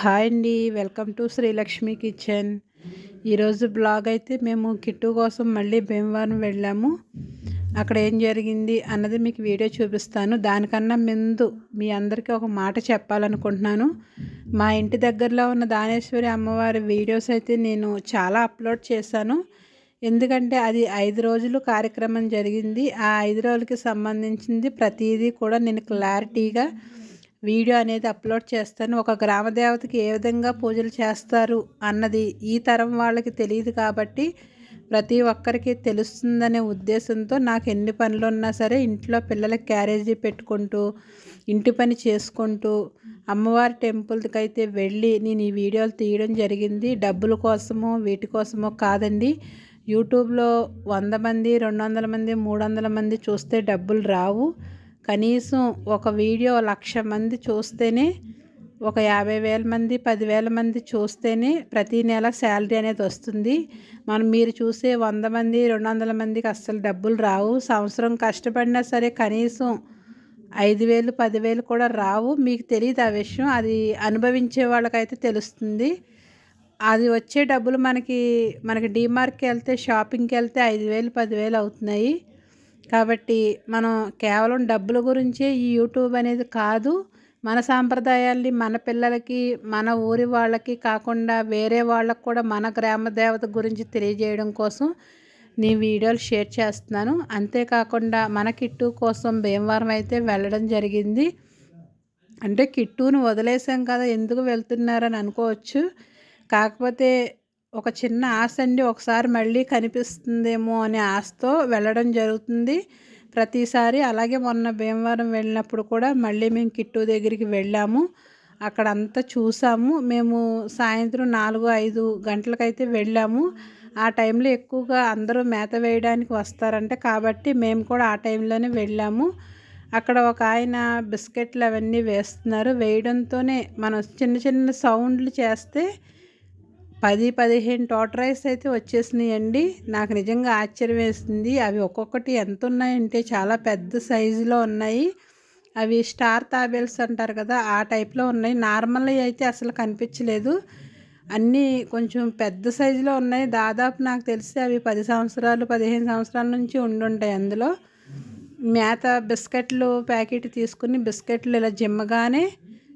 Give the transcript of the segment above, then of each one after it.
Hi అండి. Welcome to Srilakshmi kitchen. ఈరోజు blog అయితే మేము కిట్టు కోసం మళ్ళీ భీమవరం వెళ్ళాము. అక్కడ ఏం జరిగింది అన్నది మీకు వీడియో చూపిస్తాను. దానికన్నా ముందు మీ అందరికీ ఒక మాట చెప్పాలనుకుంటున్నాను. మా ఇంటి దగ్గరలో ఉన్న దానేశ్వరి అమ్మవారి వీడియోస్ అయితే నేను చాలా అప్లోడ్ చేశాను. ఎందుకంటే అది ఐదు రోజులు కార్యక్రమం జరిగింది. ఆ ఐదు రోజులకి సంబంధించింది ప్రతిదీ కూడా నేను క్లారిటీగా వీడియో అనేది అప్లోడ్ చేస్తాను. ఒక గ్రామదేవతకి ఏ విధంగా పూజలు చేస్తారు అన్నది ఈ తరం వాళ్ళకి తెలియదు కాబట్టి ప్రతి ఒక్కరికి తెలుస్తుందనే ఉద్దేశంతో నాకు ఎన్ని పనులు ఉన్నా సరే ఇంట్లో పిల్లలకి క్యారేజీ పెట్టుకుంటూ ఇంటి పని చేసుకుంటూ అమ్మవారి టెంపుల్కి అయితే వెళ్ళి నేను ఈ వీడియోలు తీయడం జరిగింది. డబ్బుల కోసమో వీటి కోసమో కాదండి. యూట్యూబ్లో వంద మంది రెండు వందల మంది మూడు వందల మంది చూస్తే డబ్బులు రావు. కనీసం ఒక వీడియో లక్ష మంది చూస్తేనే ఒక యాభై వేల మంది పదివేల మంది చూస్తేనే ప్రతి నెల శాలరీ అనేది వస్తుంది. మనం మీరు చూసే వంద మంది రెండు వందల మందికి అస్సలు డబ్బులు రావు. సంవత్సరం కష్టపడినా సరే కనీసం ఐదు వేలు పదివేలు కూడా రావు. మీకు తెలియదు ఆ విషయం? అది అనుభవించే వాళ్ళకైతే తెలుస్తుంది. అది వచ్చే డబ్బులు మనకి మనకి డీమార్ట్కి వెళ్తే షాపింగ్కి వెళ్తే ఐదు వేలు పదివేలు అవుతున్నాయి. కాబట్టి మనం కేవలం డబ్బుల గురించే ఈ యూట్యూబ్ అనేది కాదు మన సాంప్రదాయాల్ని మన పిల్లలకి మన ఊరి వాళ్ళకి కాకుండా వేరే వాళ్ళకు కూడా మన గ్రామ దేవత గురించి తెలియజేయడం కోసం నేను వీడియోలు షేర్ చేస్తున్నాను. అంతేకాకుండా మన కిట్టు కోసం భీమవరం అయితే వెళ్ళడం జరిగింది. అంటే కిట్టును వదిలేసాం కదా ఎందుకు వెళ్తున్నారని అనుకోవచ్చు. కాకపోతే ఒక చిన్న ఆశ అండి ఒకసారి మళ్ళీ కనిపిస్తుందేమో అనే ఆశతో వెళ్ళడం జరుగుతుంది. ప్రతిసారి అలాగే మొన్న భీమవరం వెళ్ళినప్పుడు కూడా మళ్ళీ మేము కిట్టు దగ్గరికి వెళ్ళాము. అక్కడ అంతా చూసాము. మేము సాయంత్రం నాలుగు ఐదు గంటలకైతే వెళ్ళాము. ఆ టైంలో ఎక్కువగా అందరూ మేత వేయడానికి వస్తారంటే కాబట్టి మేము కూడా ఆ టైంలోనే వెళ్ళాము. అక్కడ ఒక ఆయన బిస్కెట్లు అవన్నీ వేస్తున్నారు. వేయడంతోనే మనం చిన్న చిన్న సౌండ్లు చేస్తే పది పదిహేను టోటరైస్ అయితే వచ్చేసినాయండి. నాకు నిజంగా ఆశ్చర్యం వేస్తుంది అవి ఒక్కొక్కటి ఎంత ఉన్నాయంటే చాలా పెద్ద సైజులో ఉన్నాయి. అవి స్టార్ తాబేల్స్ అంటారు కదా ఆ టైప్లో ఉన్నాయి. నార్మల్ అయితే అసలు కనిపించలేదు. అన్నీ కొంచెం పెద్ద సైజులో ఉన్నాయి. దాదాపు నాకు తెలిసి అవి పది సంవత్సరాలు పదిహేను సంవత్సరాల నుంచి ఉండుంటాయి అందులో. మేత బిస్కెట్లు ప్యాకెట్ తీసుకుని బిస్కెట్లు ఇలా జిమ్మగానే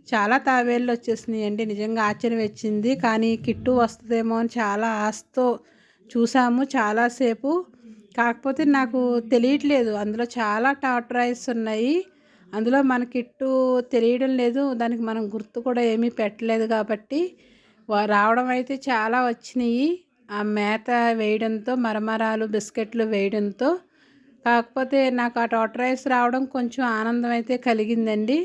చాలా తావేళ్ళు వచ్చేసినాయి అండి నిజంగా ఆశ్చర్యం వచ్చింది కానీ కిట్టు వస్తుందేమో అని చాలా ఆశతో చూసాము చాలాసేపు. కాకపోతే నాకు తెలియట్లేదు. అందులో చాలా టాట్ ఉన్నాయి. అందులో మన కిట్టు తెలియడం లేదు. దానికి మనం గుర్తు కూడా ఏమీ పెట్టలేదు కాబట్టి రావడం అయితే చాలా వచ్చినాయి. ఆ మేత వేయడంతో మరమరాలు బిస్కెట్లు వేయడంతో. కాకపోతే నాకు ఆ టాట్ రైస్ రావడం కొంచెం ఆనందం అయితే కలిగిందండి.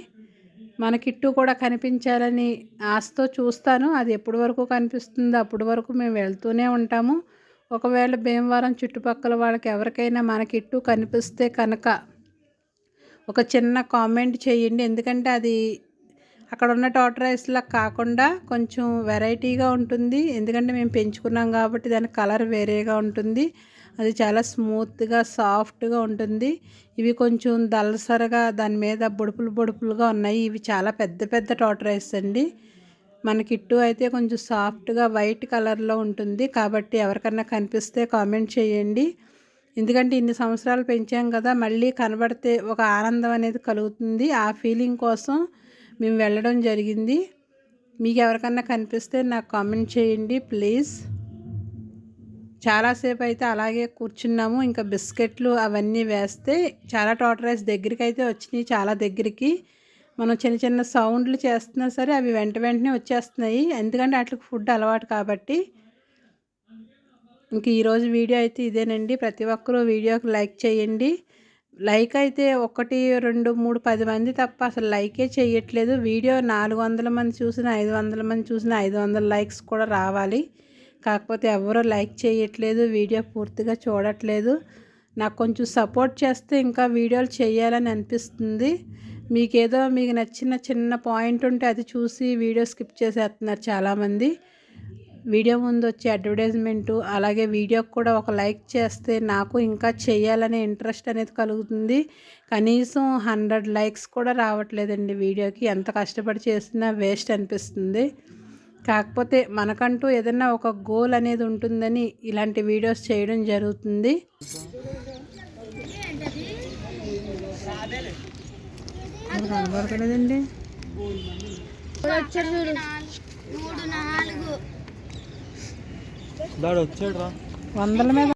మన కిట్టు కూడా కనిపించాలని ఆశతో చూస్తాను. అది ఎప్పటి వరకు కనిపిస్తుందో అప్పటి వరకు మేము వెళ్తూనే ఉంటాము. ఒకవేళ భీమవరం చుట్టుపక్కల వాళ్ళకి ఎవరికైనా మన కిట్టు కనిపిస్తే కనుక ఒక చిన్న కామెంట్ చేయండి. ఎందుకంటే అది అక్కడ ఉన్న రైస్లా కాకుండా కొంచెం వెరైటీగా ఉంటుంది. ఎందుకంటే మేము పెంచుకున్నాం కాబట్టి దాని కలర్ వేరేగా ఉంటుంది. అది చాలా స్మూత్గా సాఫ్ట్గా ఉంటుంది. ఇవి కొంచెం దలసరగా దాని మీద బొడుపులు బొడుపులుగా ఉన్నాయి. ఇవి చాలా పెద్ద పెద్ద టోటరైస్ అండి. మన కిట్టు అయితే కొంచెం సాఫ్ట్గా వైట్ కలర్లో ఉంటుంది. కాబట్టి ఎవరికన్నా కనిపిస్తే కామెంట్ చేయండి. ఎందుకంటే ఇన్ని సంవత్సరాలు పెంచాం కదా మళ్ళీ కనబడితే ఒక ఆనందం అనేది కలుగుతుంది. ఆ ఫీలింగ్ కోసం మేము వెళ్ళడం జరిగింది. మీకు ఎవరికన్నా కనిపిస్తే నాకు కామెంట్ చేయండి ప్లీజ్. చాలాసేపు అయితే అలాగే కూర్చున్నాము. ఇంకా బిస్కెట్లు అవన్నీ వేస్తే చాలా టోటరైజ్ దగ్గరికి అయితే వచ్చినాయి చాలా దగ్గరికి. మనం చిన్న చిన్న సౌండ్లు చేస్తున్నా సరే అవి వెంట వెంటనే వచ్చేస్తున్నాయి. ఎందుకంటే వాటికి ఫుడ్ అలవాటు కాబట్టి. ఇంక ఈరోజు వీడియో అయితే ఇదేనండి. ప్రతి ఒక్కరూ వీడియోకి లైక్ చేయండి. లైక్ అయితే ఒకటి రెండు మూడు పది మంది తప్ప అసలు లైకే చేయట్లేదు. వీడియో నాలుగు వందల మంది చూసిన ఐదు వందల మంది చూసిన ఐదు వందల లైక్స్ కూడా రావాలి. కాకపోతే ఎవరో లైక్ చేయట్లేదు వీడియో పూర్తిగా చూడట్లేదు. నాకు కొంచెం సపోర్ట్ చేస్తే ఇంకా వీడియోలు చేయాలని అనిపిస్తుంది. మీకేదో మీకు నచ్చిన చిన్న పాయింట్ ఉంటే అది చూసి వీడియో స్కిప్ చేసేస్తున్నారు చాలామంది. వీడియో ముందు వచ్చే అడ్వర్టైజ్మెంటు అలాగే వీడియోకి కూడా ఒక లైక్ చేస్తే నాకు ఇంకా చేయాలనే ఇంట్రెస్ట్ అనేది కలుగుతుంది. కనీసం హండ్రెడ్ లైక్స్ కూడా రావట్లేదండి వీడియోకి. ఎంత కష్టపడి చేసినా వేస్ట్ అనిపిస్తుంది. కాకపోతే మనకంటూ ఏదైనా ఒక గోల్ అనేది ఉంటుందని ఇలాంటి వీడియోస్ చేయడం జరుగుతుంది. మరి కనబడతలేదండి. వచ్చాడు చూడు. మూడు నాలుగు. దాడు వచ్చాడు రా వందల మీద